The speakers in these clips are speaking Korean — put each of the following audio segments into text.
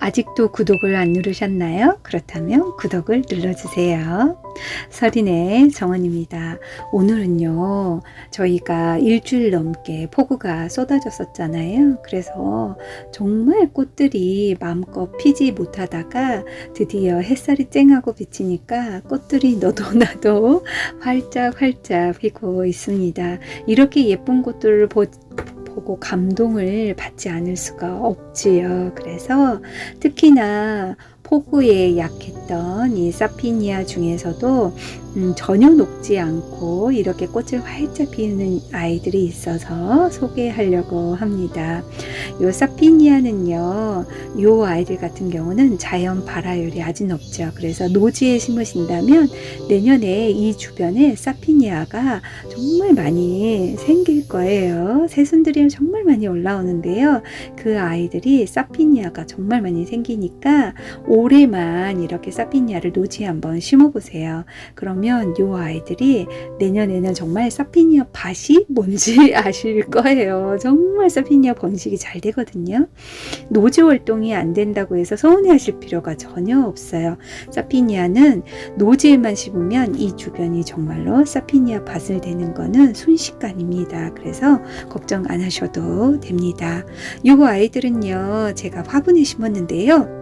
아직도 구독을 안 누르셨나요? 그렇다면 구독을 눌러주세요. 설인의 정원입니다. 오늘은요, 저희가 일주일 넘게 폭우가 쏟아졌었잖아요. 그래서 정말 꽃들이 마음껏 피지 못하다가 드디어 햇살이 쨍하고 비치니까 꽃들이 너도 나도 활짝활짝 피고 있습니다. 이렇게 예쁜 꽃들을 보, 보고 감동을 받지 않을 수가 없지요. 그래서 특히나 폭우에 약했던 이 사피니아 중에서도 음, 전혀 녹지 않고 이렇게 꽃을 활짝 피우는 아이들이 있어서 소개하려고 합니다. 요 사피니아는요, 요 아이들 같은 경우는 자연 발화율이 아주 높죠. 그래서 노지에 심으신다면 내년에 이 주변에 사피니아가 정말 많이 생길 거예요. 새순들이 정말 많이 올라오는데요. 그 아이들이 사피니아가 정말 많이 생기니까 올해만 이렇게 사피니아를 노지에 한번 심어보세요. 그 러면 요 아이들이 내년에는 정말 사피니아 밭이 뭔지 아실 거예요. 정말 사피니아 번식이 잘 되거든요. 노지 활동이 안 된다고 해서 서운해하실 필요가 전혀 없어요. 사피니아는 노지에만 심으면 이 주변이 정말로 사피니아 밭을 되는 거는 순식간입니다. 그래서 걱정 안 하셔도 됩니다. 요 아이들은요, 제가 화분에 심었는데요.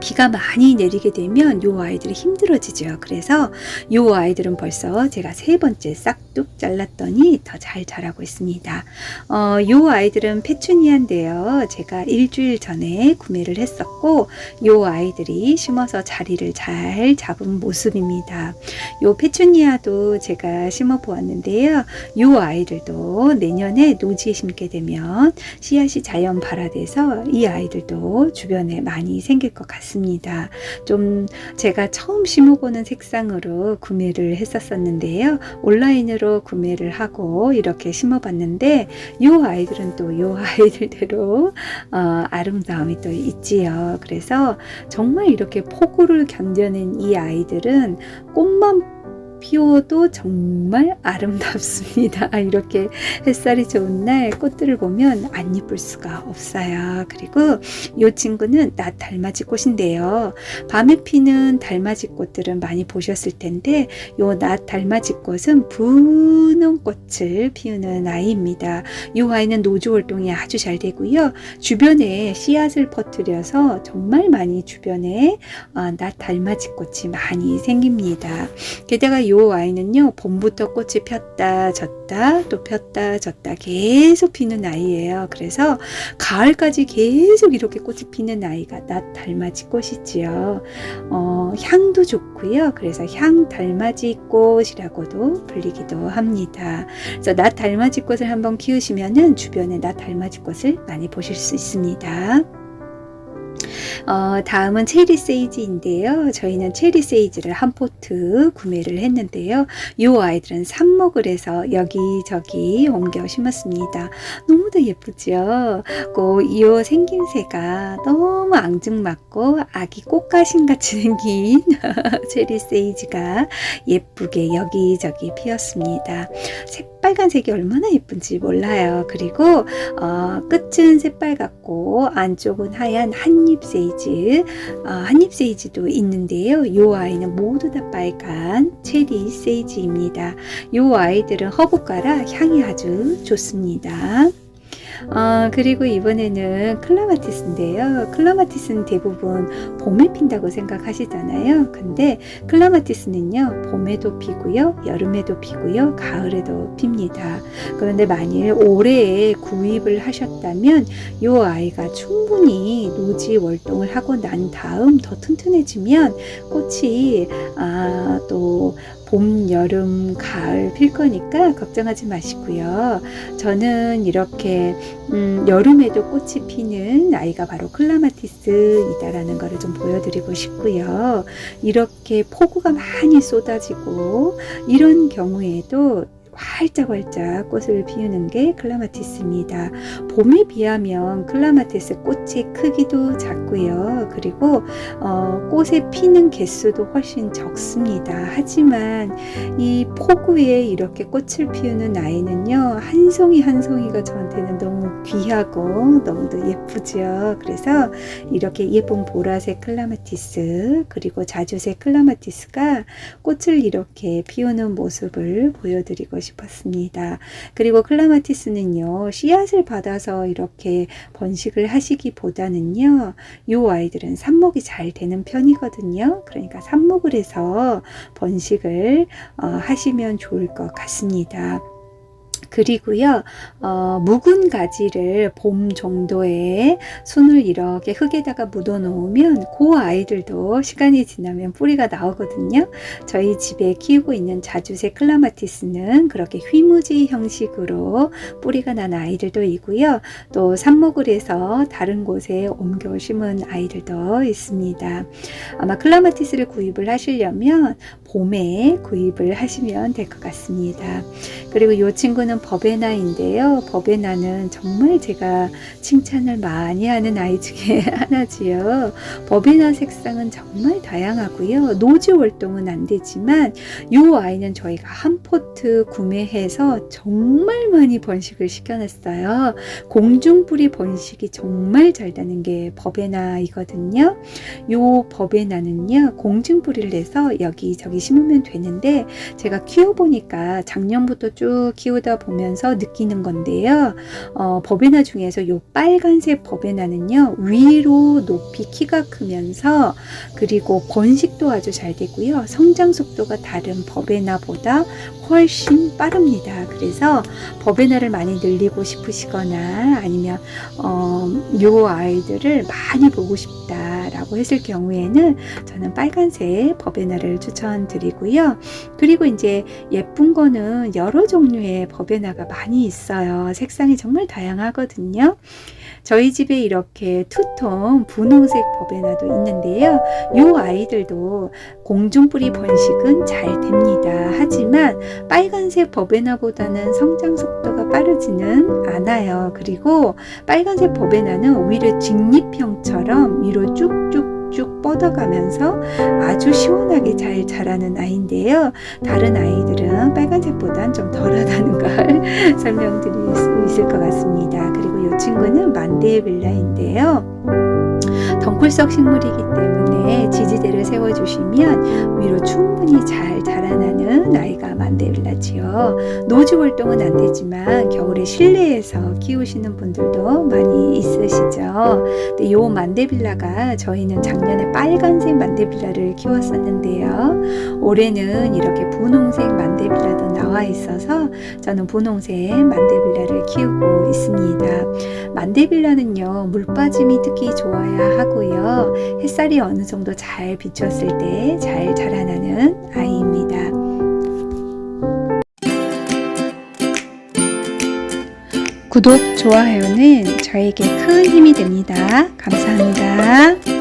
비가 많이 내리게 되면 요 아이들이 힘들어지죠. 그래서 요 아이들은 벌써 제가 세 번째 싹둑 잘랐더니 더 잘 자라고 있습니다. 어, 요 아이들은 페추니아인데요. 제가 일주일 전에 구매를 했었고 요 아이들이 심어서 자리를 잘 잡은 모습입니다. 요 페추니아도 제가 심어 보았는데요. 요 아이들도 내년에 노지에 심게 되면 씨앗이 자연 발화돼서 이 아이들도 주변에 많이 생길 것 같습니다. 같습니다. 좀 제가 처음 심어보는 색상으로 구매를 했었었는데요. 온라인으로 구매를 하고 이렇게 심어봤는데 이 아이들은 또 이 아이들대로 어, 아름다움이 또 있지요. 그래서 정말 이렇게 폭우를 견뎌낸 이 아이들은 꽃만 피워도 정말 아름답습니다. 이렇게 햇살이 좋은 날 꽃들을 보면 안 예쁠 수가 없어요. 그리고 이 친구는 낫 달맞이 꽃인데요. 밤에 피는 달맞이 꽃들은 많이 보셨을 텐데 요낫 달맞이 꽃은 분홍 꽃을 피우는 아이입니다. 이 아이는 노조 활동이 아주 잘 되고요. 주변에 씨앗을 퍼뜨려서 정말 많이 주변에 어, 낫 달맞이 꽃이 많이 생깁니다. 게다가 요 아이는요, 봄부터 꽃이 폈다, 졌다, 또 폈다, 졌다, 계속 피는 아이예요. 그래서 가을까지 계속 이렇게 꽃이 피는 아이가 낫 달맞이 꽃이지요. 어, 향도 좋고요. 그래서 향 달맞이 꽃이라고도 불리기도 합니다. 그래서 낫 달맞이 꽃을 한번 키우시면은 주변에 낫 달맞이 꽃을 많이 보실 수 있습니다. 어, 다음은 체리 세이지인데요. 저희는 체리 세이지를 한 포트 구매를 했는데요. 이 아이들은 삽목을 해서 여기저기 옮겨 심었습니다. 너무도 예쁘죠? 이 생김새가 너무 앙증맞고 아기 꽃가신 같이 생긴 체리 세이지가 예쁘게 여기저기 피었습니다. 새빨간색이 얼마나 예쁜지 몰라요. 그리고 어, 끝은 새빨갛고 안쪽은 하얀 한잎 세이지, 어, 한잎 세이지도 있는데요. 이 아이는 모두 다 빨간 체리 세이지입니다. 이 아이들은 허브가라 향이 아주 좋습니다. 어, 그리고 이번에는 클라마티스인데요. 클라마티스는 대부분 봄에 핀다고 생각하시잖아요. 근데 클라마티스는요, 봄에도 피고요, 여름에도 피고요, 가을에도 핍니다. 그런데 만일 올해에 구입을 하셨다면 이 아이가 충분히 노지 월동을 하고 난 다음 더 튼튼해지면 꽃이 아, 또 봄, 여름, 가을 필 거니까 걱정하지 마시고요. 저는 이렇게 음, 여름에도 꽃이 피는 아이가 바로 클라마티스이다라는 것을 좀 보여드리고 싶고요. 이렇게 폭우가 많이 쏟아지고 이런 경우에도 활짝활짝 꽃을 피우는 게 클라마티스입니다. 봄에 비하면 클라마티스 꽃의 크기도 작고요. 그리고 어, 꽃에 피는 개수도 훨씬 적습니다. 하지만 이 폭우에 이렇게 꽃을 피우는 아이는요, 한 송이 한 송이가 저한테는 너무 귀하고 너무도 예쁘죠. 그래서 이렇게 예쁜 보라색 클라마티스, 그리고 자주색 클라마티스가 꽃을 이렇게 피우는 모습을 보여드리고 싶었습니다. 그리고 클라마티스는요, 씨앗을 받아서 이렇게 번식을 하시기보다는요, 요 아이들은 삽목이 잘 되는 편이거든요. 그러니까 삽목을 해서 번식을 어, 하시면 좋을 것 같습니다. 그리고요, 어, 묵은 가지를 봄 정도에 손을 이렇게 흙에다가 묻어 놓으면 그 아이들도 시간이 지나면 뿌리가 나오거든요. 저희 집에 키우고 있는 자주색 클라마티스는 그렇게 휘무지 형식으로 뿌리가 난 아이들도 있고요. 또 삽목을 해서 다른 곳에 옮겨 심은 아이들도 있습니다. 아마 클라마티스를 구입을 하시려면 봄에 구입을 하시면 될 것 같습니다. 그리고 이 친구는 버베나인데요. 버베나는 정말 제가 칭찬을 많이 하는 아이 중에 하나지요. 버베나 색상은 정말 다양하고요. 노지 활동은 안 되지만 이 아이는 저희가 한 포트 구매해서 정말 많이 번식을 시켜놨어요. 공중뿌리 번식이 정말 잘 되는 게 버베나이거든요. 요 버베나는요 공중뿌리를 내서 여기저기 심으면 되는데 제가 키워보니까 작년부터 쭉 키우다 보면서 느끼는 건데요. 어, 버베나 중에서 요 빨간색 버베나는요 위로 높이 키가 크면서 그리고 번식도 아주 잘 되고요. 성장 속도가 다른 버베나보다 훨씬 빠릅니다. 그래서 버베나를 많이 늘리고 싶으시거나 아니면 어, 요 아이들을 많이 보고 싶다라고 했을 경우에는 저는 빨간색 버베나를 추천드리고요. 그리고 이제 예쁜 거는 여러 종류의 버베나가 많이 있어요. 색상이 정말 다양하거든요. 저희 집에 이렇게 투톤 분홍색 버베나도 있는데요. 요 아이들도 공중뿌리 번식은 잘 됩니다. 하지만 빨간색 버베나보다는 성장 속도가 빠르지는 않아요. 그리고 빨간색 버베나는 오히려 직립형처럼 위로 쭉쭉 쭉 뻗어가면서 아주 시원하게 잘 자라는 아이인데요. 다른 아이들은 빨간색보단 좀 덜하다는 걸 설명드릴 수 있을 것 같습니다. 그리고 이 친구는 만데빌라인데요. 덩굴석 식물이기 때문에 지지대를 세워주시면 위로 충분히 잘 자라나는 아이가 만데빌라지요. 노지 활동은 안 되지만 겨울에 실내에서 키우시는 분들도 많이 있으시죠. 근데 요 만데빌라가 저희는 작년에 빨간색 만데빌라를 키웠었는데요. 올해는 이렇게 분홍색 만데빌라도 나와 있어서 저는 분홍색 만데빌라를 키우고 있습니다. 만데빌라는요 물 빠짐이 특히 좋아야 하고요 햇살이 어느 정도 잘 비쳤을 때 잘 자라나는 아이입니다. 구독, 좋아요는 저에게 큰 힘이 됩니다. 감사합니다.